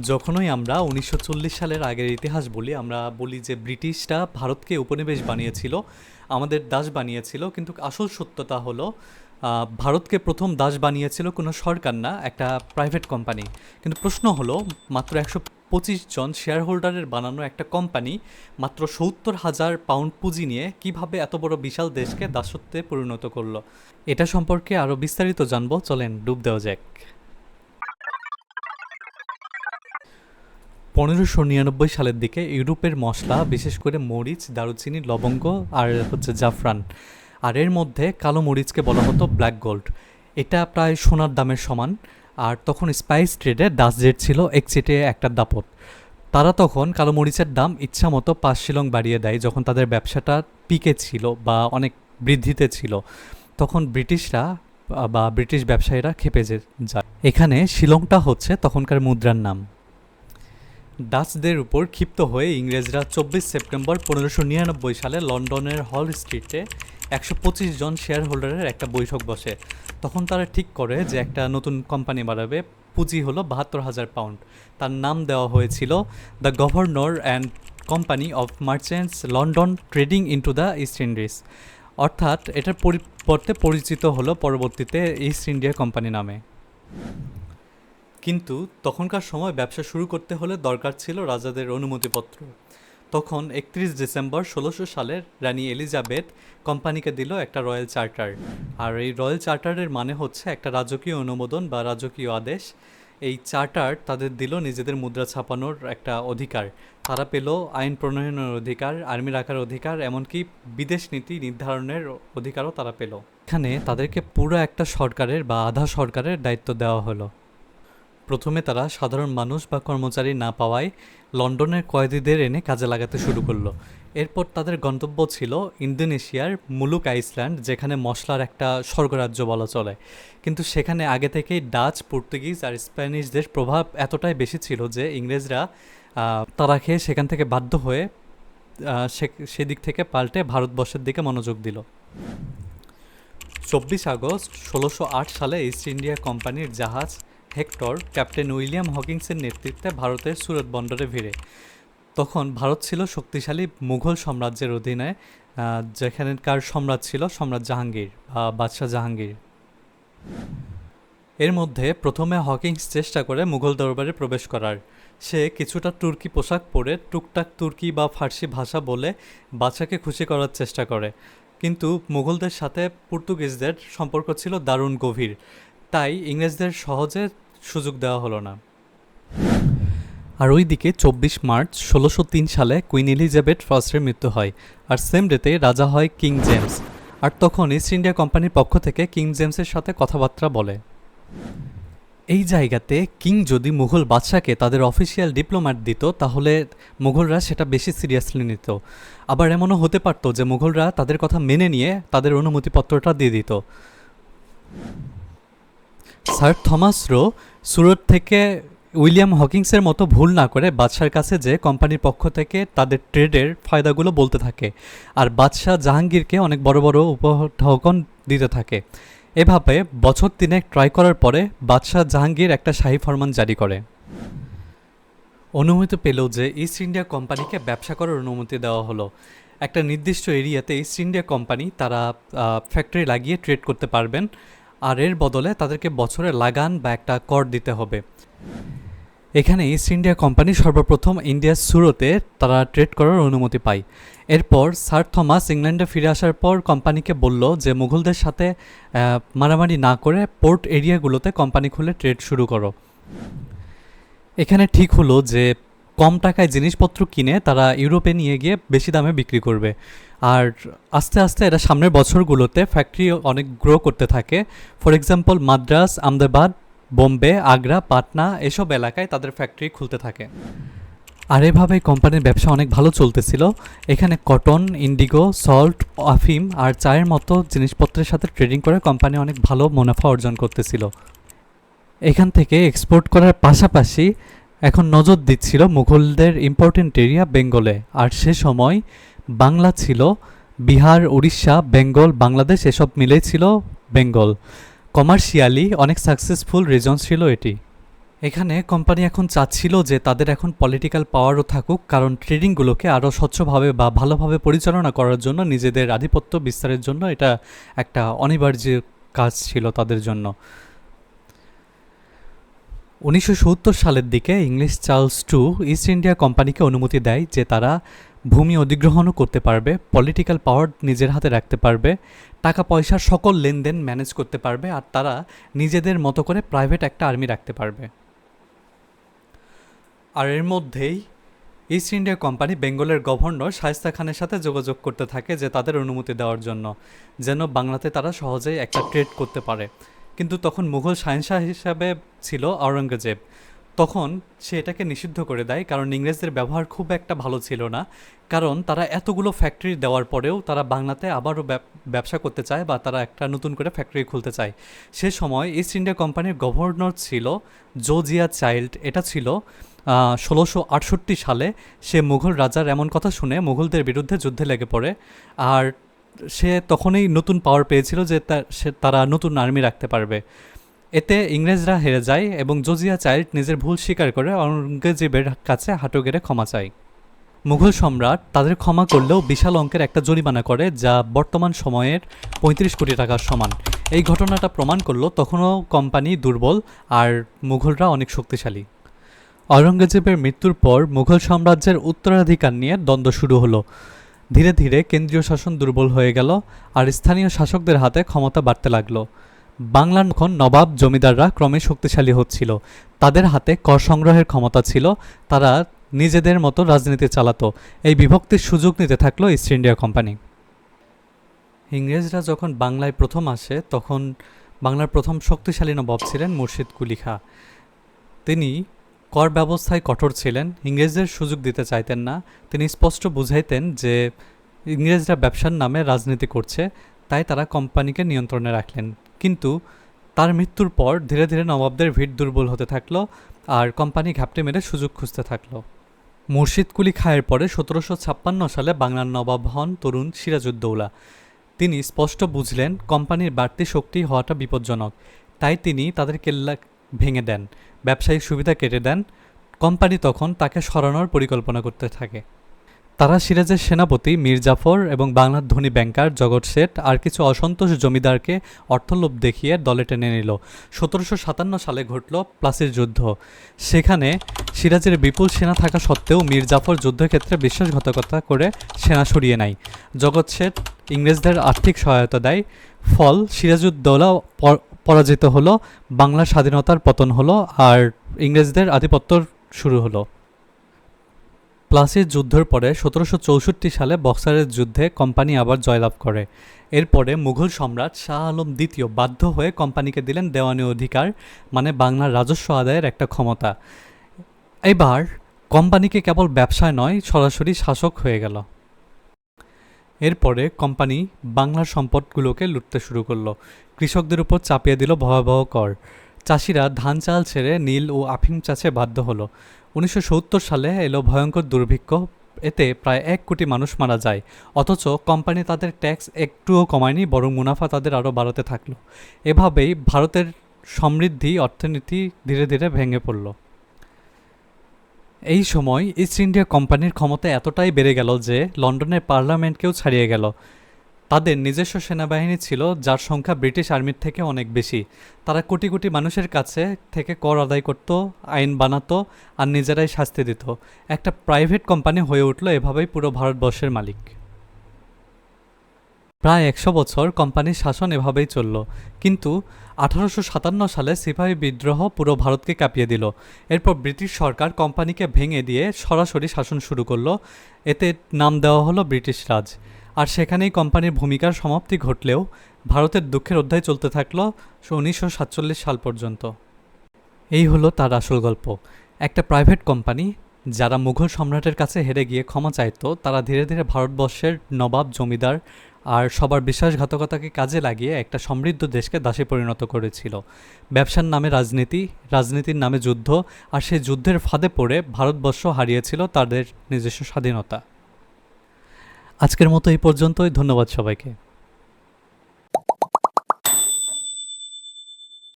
যখনই আমরা উনিশশো চল্লিশ সালের আগের ইতিহাস বলি, আমরা বলি যে ব্রিটিশরা ভারতকে উপনিবেশ বানিয়েছিল, আমাদের দাস বানিয়েছিল, কিন্তু আসল সত্যতা হলো ভারতকে প্রথম দাস বানিয়েছিল কোনো সরকার না, একটা প্রাইভেট কোম্পানি কিন্তু প্রশ্ন হলো, মাত্র একশো পঁচিশ জন শেয়ার হোল্ডারের বানানো একটা কোম্পানি মাত্র সত্তর হাজার পাউন্ড পুঁজি নিয়ে কীভাবে এত বড় বিশাল দেশকে দাসত্বে পরিণত করল? এটা সম্পর্কে আরও বিস্তারিত জানব, চলেন ডুব দেওয়া যাক। পনেরোশো নিরানব্বই সালের দিকে ইউরোপের মশলা, বিশেষ করে মরিচ, দারুচিনি, লবঙ্গ আর হচ্ছে জাফরান। আর এর মধ্যে কালো মরিচকে বলা হতো ব্ল্যাক গোল্ড এটা প্রায় সোনার দামের সমান। আর তখন স্পাইস ট্রেডে ডাস্ট ছিল একচেটে একটা দাপট। তারা তখন কালো মরিচের দাম ইচ্ছা মতো পাঁচ শিলং বাড়িয়ে দেয় যখন তাদের ব্যবসাটা পিকে ছিল বা অনেক বৃদ্ধিতে ছিল। তখন ব্রিটিশরা বা ব্রিটিশ ব্যবসায়ীরা খেপে যায়। এখানে শিলংটা হচ্ছে তখনকার মুদ্রার নাম। ডাচদের উপর ক্ষিপ্ত হয়ে ইংরেজরা চব্বিশ সেপ্টেম্বর পনেরোশো নিরানব্বই সালে লন্ডনের হল স্ট্রিটে একশো পঁচিশ জন শেয়ার হোল্ডারের একটা বৈঠক বসে। তখন তারা ঠিক করে যে একটা নতুন কোম্পানি বাড়াবে পুঁজি হলো বাহাত্তর হাজার পাউন্ড। তার নাম দেওয়া হয়েছিল the governor and company of merchants London trading into the East Indies অর্থাৎ এটার পরিবর্তে পরিচিত হলো পরবর্তীতে ইস্ট ইন্ডিয়া কোম্পানি নামে। কিন্তু তখনকার সময় ব্যবসা শুরু করতে হলে দরকার ছিল রাজাদের অনুমতিপত্র। তখন একত্রিশ ডিসেম্বর ষোলোশো সালের রানী এলিজাবেথ কোম্পানিকে দিল একটা রয়্যাল চার্টার। আর এই রয়্যাল চার্টারের মানে হচ্ছে একটা রাজকীয় অনুমোদন বা রাজকীয় আদেশ। এই চার্টার তাদের দিল নিজেদের মুদ্রা ছাপানোর একটা অধিকার। তারা পেল আইন প্রণয়নের অধিকার, আর্মি রাখার অধিকার, এমনকি বিদেশ নীতি নির্ধারণের অধিকারও তারা পেল। এখানে তাদেরকে পুরো একটা সরকারের বা আধা সরকারের দায়িত্ব দেওয়া হলো। প্রথমে তারা সাধারণ মানুষ বা কর্মচারী না পাওয়ায় লন্ডনের কয়েদিদের এনে কাজে লাগাতে শুরু করল। এরপর তাদের গন্তব্য ছিল ইন্দোনেশিয়ার মুলুক আইসল্যান্ড, যেখানে মশলার একটা স্বর্গরাজ্য বলা চলে। কিন্তু সেখানে আগে থেকেই ডাচ, পর্তুগিজ আর স্প্যানিশদের প্রভাব এতটাই বেশি ছিল যে ইংরেজরা তারা খেয়ে সেখান থেকে বাধ্য হয়ে সে- সেদিক থেকে পাল্টে ভারতবর্ষের দিকে মনোযোগ দিল। চব্বিশ আগস্ট ষোলোশো সালে ইস্ট ইন্ডিয়া কোম্পানির জাহাজ হেক্টর ক্যাপ্টেন উইলিয়াম হকিংসের নেতৃত্বে ভারতের সুরত বন্দরে ভিড়ে। তখন ভারত ছিল শক্তিশালী মুঘল সাম্রাজ্যের অধীনে যেখানকার সম্রাট ছিল সম্রাট জাহাঙ্গীর বা বাদশাহ জাহাঙ্গীর। এর মধ্যে প্রথমে হকিংস চেষ্টা করে মুঘল দরবারে প্রবেশ করার। সে কিছুটা তুর্কি পোশাক পরে টুকটাক তুর্কি বা ফার্সি ভাষা বলে বাদশাকে খুশি করার চেষ্টা করে। কিন্তু মুঘলদের সাথে পর্তুগিজদের সম্পর্ক ছিল দারুণ গভীর। তাই ইংরেজদের সহজে সুযোগ দেওয়া হলো না। আর ওইদিকে চব্বিশ মার্চ ষোলোশো তিন সালে কুইন এলিজাবেথ ফার্স্টের মৃত্যু হয় আর সেম ডেতে রাজা হয় কিং জেমস। আর তখন ইস্ট ইন্ডিয়া কোম্পানির পক্ষ থেকে কিং জেমসের সাথে কথাবার্তা বলে। এই জায়গাতে কিং যদি মুঘল বাদশাকে তাদের অফিসিয়াল ডিপ্লোম্যাট দিত, তাহলে মুঘলরা সেটা বেশি সিরিয়াসলি নিত। আবার এমনও হতে পারতো যে মুঘলরা তাদের কথা মেনে নিয়ে তাদের অনুমতিপত্রটা দিয়ে দিত। স্যার থমাস রো সুরত থেকে উইলিয়াম হকিংসের মতো ভুল না করে বাদশার কাছে যে কোম্পানির পক্ষ থেকে তাদের ট্রেডের ফায়দাগুলো বলতে থাকে। আর বাদশাহ জাহাঙ্গীরকে অনেক বড় বড় উপঢৌকন দিতে থাকে। এভাবে বছর তিনেক ট্রাই করার পরে বাদশাহ জাহাঙ্গীর একটা শাহী ফরমান জারি করে। অনুমতি পেল যে ইস্ট ইন্ডিয়া কোম্পানিকে ব্যবসা করার অনুমতি দেওয়া হলো। একটা নির্দিষ্ট এরিয়াতে ইস্ট ইন্ডিয়া কোম্পানি তারা ফ্যাক্টরি লাগিয়ে ট্রেড করতে পারবেন। আর এর বদলে তাদেরকে বছরে লাগান বা একটা কর দিতে হবে। এখানে ইস্ট ইন্ডিয়া কোম্পানি সর্বপ্রথম ইন্ডিয়ার সুরতে তারা ট্রেড করার অনুমতি পায়। এরপর স্যার থমাস ইংল্যান্ডে ফিরে আসার পর কোম্পানিকে বলল যে, মুঘলদের সাথে মারামারি না করে পোর্ট এরিয়াগুলোতে কোম্পানি খুলে ট্রেড শুরু করো। এখানে ঠিক হলো যে কম টাকায় জিনিসপত্র কিনে তারা ইউরোপে নিয়ে গিয়ে বেশি দামে বিক্রি করবে। আর আস্তে আস্তে এরা সামনের বছরগুলোতে ফ্যাক্টরি অনেক গ্রো করতে থাকে। ফর এক্সাম্পল মাদ্রাস, আহমেদাবাদ, বোম্বে, আগ্রা, পাটনা এসব এলাকায় তাদের ফ্যাক্টরি খুলতে থাকে। আর এভাবে কোম্পানির ব্যবসা অনেক ভালো চলতেছিল। এখানে কটন ইন্ডিগো সল্ট আফিম আর চায়ের মতো জিনিসপত্রের সাথে ট্রেডিং করে কোম্পানি অনেক ভালো মুনাফা অর্জন করতেছিল। এখান থেকে এক্সপোর্ট করার পাশাপাশি এখন নজর দিচ্ছিল মুঘলদের ইম্পর্টেন্ট এরিয়া বেঙ্গলে। আর সে সময় বাংলা ছিল, বিহার, উড়িষ্যা, বেঙ্গল, বাংলাদেশ এসব মিলেই ছিল বেঙ্গল। কমার্শিয়ালি অনেক সাকসেসফুল রিজন ছিল এটি। এখানে কোম্পানি এখন চাচ্ছিল যে তাদের এখন পলিটিক্যাল পাওয়ারও থাকুক, কারণ ট্রেডিংগুলোকে আরও স্বচ্ছভাবে বা ভালোভাবে পরিচালনা করার জন্য নিজেদের আধিপত্য বিস্তারের জন্য এটা একটা অনিবার্য কাজ ছিল তাদের জন্য। উনিশশো সত্তর সালের দিকে English Charles two East India কোম্পানিকে অনুমতি দেয় যে তারা ভূমি অধিগ্রহণও করতে পারবে, পলিটিক্যাল পাওয়ার নিজের হাতে রাখতে পারবে টাকা পয়সার সকল লেনদেন ম্যানেজ করতে পারবে আর তারা নিজেদের মতো করে প্রাইভেট একটা আর্মি রাখতে পারবে। আর এর মধ্যেই ইস্ট ইন্ডিয়া কোম্পানি বেঙ্গলের গভর্নর শায়স্তা খানের সাথে যোগাযোগ করতে থাকে যে তাদের অনুমতি দেওয়ার জন্য, যেন বাংলাতে তারা সহজেই একটা ট্রেড করতে পারে। কিন্তু তখন মুঘল শাহেনশাহ হিসাবে ছিল আওরঙ্গজেব তখন সে এটাকে নিষিদ্ধ করে দেয়, কারণ ইংরেজদের ব্যবহার খুব একটা ভালো ছিল না। কারণ তারা এতগুলো ফ্যাক্টরি দেওয়ার পরেও তারা বাংলাতে আবারও ব্যবসা করতে চায় বা তারা একটা নতুন করে ফ্যাক্টরি খুলতে চায়। সে সময় ইস্ট ইন্ডিয়া কোম্পানির গভর্নর ছিল জোজিয়া চাইল্ড এটা ছিল ষোলোশো আটষট্টি সালে। সে মুঘল রাজার এমন কথা শুনে মুঘলদের বিরুদ্ধে যুদ্ধে লেগে পড়ে। আর সে তখনই নতুন পাওয়ার পেয়েছিল যে সে তারা নতুন আর্মি রাখতে পারবে। এতে ইংরেজরা হেরে যায় এবং জোজিয়া চাইল্ড নিজের ভুল স্বীকার করে অরঙ্গজেবের কাছে হাঁটু গেড়ে ক্ষমা চায়। মুঘল সম্রাট তাদের ক্ষমা করলেও বিশাল অঙ্কের একটা জরিমানা করে যা বর্তমান সময়ের পঁয়ত্রিশ কোটি টাকার সমান। এই ঘটনাটা প্রমাণ করল তখনও কোম্পানি দুর্বল আর মুঘলরা অনেক শক্তিশালী। অরঙ্গজেবের মৃত্যুর পর মুঘল সাম্রাজ্যের উত্তরাধিকার নিয়ে দ্বন্দ্ব শুরু হলো। ধীরে ধীরে কেন্দ্রীয় শাসন দুর্বল হয়ে গেল আর স্থানীয় শাসকদের হাতে ক্ষমতা বাড়তে লাগল। বাংলার এখন নবাব জমিদাররা ক্রমে শক্তিশালী হচ্ছিল। তাদের হাতে কর সংগ্রহের ক্ষমতা ছিল। তারা নিজেদের মতো রাজনীতি চালাতো। এই বিভক্তির সুযোগ নিতে থাকল ইস্ট ইন্ডিয়া কোম্পানি ইংরেজরা যখন বাংলায় প্রথম আসে, তখন বাংলার প্রথম শক্তিশালী নবাব ছিলেন মুর্শিদ কুলি খাঁ তিনি কর ব্যবস্থায় কঠোর ছিলেন, ইংরেজদের সুযোগ দিতে চাইতেন না। তিনি স্পষ্ট বুঝাইতেন যে, ইংরেজরা ব্যবসার নামে রাজনীতি করছে, তাই তারা কোম্পানিকে নিয়ন্ত্রণে রাখলেন। কিন্তু তার মৃত্যুর পর ধীরে ধীরে নবাবদের ভিড় দুর্বল হতে থাকল আর কোম্পানি ঘাপটে মেরে সুযোগ খুঁজতে থাকল। মুর্শিদ কুলি খায়ের পরে সতেরোশো ছাপ্পান্ন সালে বাংলার নবাব হন তরুণ সিরাজউদ্দৌলা। তিনি স্পষ্ট বুঝলেন, কোম্পানির বাড়তি শক্তি হওয়াটা বিপজ্জনক। তাই তিনি তাদের কেল্লা ভেঙে দেন, ব্যবসায়িক সুবিধা কেটে দেন, কোম্পানি তখন তাকে সরানোর পরিকল্পনা করতে থাকে। তারা সিরাজের সেনাপতি মীর জাফর এবং বাংলার ধনী ব্যাংকার জগৎ শেঠ আর কিছু অসন্তোষ জমিদারকে অর্থলোভ দেখিয়ে দলে টেনে নিল। সতেরোশো সাতান্ন সালে ঘটল প্লাসির যুদ্ধ। সেখানে সিরাজের বিপুল সেনা থাকা সত্ত্বেও মীর জাফর যুদ্ধক্ষেত্রে বিশ্বাসঘাতকতা করে সেনা সরিয়ে নেয়। জগৎ শেঠ ইংরেজদের আর্থিক সহায়তা দেয়, ফল সিরাজউদ্দৌলা পরাজিত হলো বাংলার স্বাধীনতার পতন হলো আর ইংরেজদের আধিপত্য শুরু হলো। প্লাসির যুদ্ধের পরে সতেরোশো চৌষট্টি সালে বক্সারের যুদ্ধে কোম্পানি আবার জয়লাভ করে। এরপরে মুঘল সম্রাট শাহ আলম দ্বিতীয় বাধ্য হয়ে কোম্পানিকে দিলেন দেওয়ানি অধিকার মানে বাংলার রাজস্ব আদায়ের একটা ক্ষমতা। এবার কোম্পানিকে কেবল ব্যবসায় নয়, সরাসরি শাসক হয়ে গেল। এরপরে কোম্পানি বাংলার সম্পদগুলোকে লুটতে শুরু করল। কৃষকদের উপর চাপিয়ে দিল ভয়াবহ কর। চাষিরা ধান চাল ছেড়ে নীল ও আফিম চাষে বাধ্য হলো। উনিশশো সত্তর সালে এলো ভয়ঙ্কর দুর্ভিক্ষ। এতে প্রায় এক কোটি মানুষ মারা যায়। অথচ কোম্পানি তাদের ট্যাক্স একটুও কমায়নি, বরং মুনাফা তাদের আরও বাড়াতে থাকল। এভাবেই ভারতের সমৃদ্ধি অর্থনীতি ধীরে ধীরে ভেঙে পড়ল। এই সময় ইস্ট ইন্ডিয়া কোম্পানির ক্ষমতা এতটাই বেড়ে গেল যে লন্ডনের পার্লামেন্টকেও ছাড়িয়ে গেল। তাদের নিজস্ব সেনাবাহিনী ছিল, যার সংখ্যা ব্রিটিশ আর্মির থেকে অনেক বেশি। তারা কোটি কোটি মানুষের কাছে থেকে কর আদায় করত, আইন বানাতো আর নিজেরাই শাস্তি দিত। একটা প্রাইভেট কোম্পানি হয়ে উঠল এভাবেই পুরো ভারতবর্ষের মালিক। প্রায় একশো বছর কোম্পানির শাসন এভাবেই চলল। কিন্তু আঠারোশো সাতান্ন সালে সিপাহী বিদ্রোহ পুরো ভারতকে কাঁপিয়ে দিল। এরপর ব্রিটিশ সরকার কোম্পানিকে ভেঙে দিয়ে সরাসরি শাসন শুরু করল। এতে নাম দেওয়া হলো ব্রিটিশ রাজ। আর সেখানেই কোম্পানির ভূমিকার সমাপ্তি ঘটলেও ভারতের দুঃখের অধ্যায় চলতে থাকল উনিশশো সাতচল্লিশ সাল পর্যন্ত। এই হলো তার আসল গল্প। একটা প্রাইভেট কোম্পানি, যারা মুঘল সম্রাটের কাছে হেরে গিয়ে ক্ষমা চাইতো, তারা ধীরে ধীরে ভারতবর্ষের নবাব, জমিদার আর সবার বিশ্বাসঘাতকতাকে কাজে লাগিয়ে একটা সমৃদ্ধ দেশকে দাসে পরিণত করেছিল। ব্যবসার নামে রাজনীতি, রাজনীতির নামে যুদ্ধ, আর সেই যুদ্ধের ফাঁদে পড়ে ভারতবর্ষ হারিয়েছিল তাদের নিজস্ব স্বাধীনতা। আজকের মতো এই পর্যন্তই, ধন্যবাদ সবাইকে।